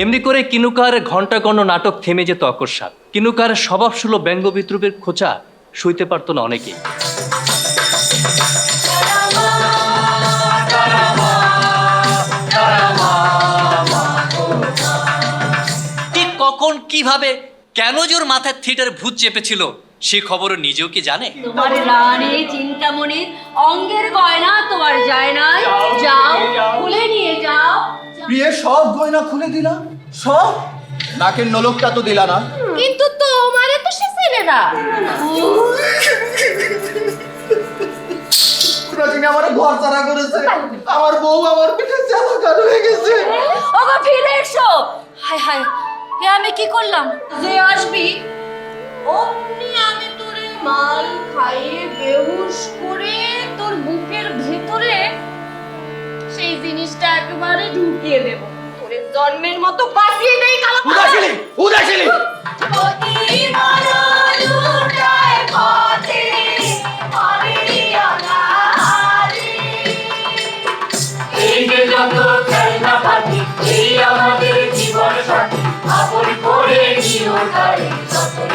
এমনি করে কিনুকার ঘণ্টা গণ্য নাটক থেমে যেত অকস্মাৎ। কিনুকার স্বভাব সুলভ ব্যঙ্গ বিদ্রুপের খোঁচা সইতে পারতো না অনেকেই। ঠিক কখন কীভাবে কেন যে ওর মাথায় থিয়েটার ভূত চেপেছিল সে খবরও নিজেও কি জানে? তোমার রানী চিন্তামণির অঙ্গের গয়না তোমার যায় না যাও খুলে নিয়ে যাও বিয়ে সব গয়না খুলে দিলা? সব? নাকের নলকটা তো দিলা না। কিন্তু তোমারে তো সে ছেলে না রজনী আমার ঘর ছাড়া করেছে। আমার বউ আমার পিঠে চালা কাট হয়ে গেছে। ওগো ফিরে এসো। হায় হায় এ আমি কি করলাম? যে আসবি অমনি আমি তোরে মাল খাইয়ে বেহুশ একেবারে ঢুকিয়ে দেব। তোরে জন্মের মতো বাঁচিয়ে নেই কালো উদাসিনী উদাসিনী। এই যে যত খেলনা পাখি এই আমাদের জীবন সাথী আপন করে নিও তারে যতন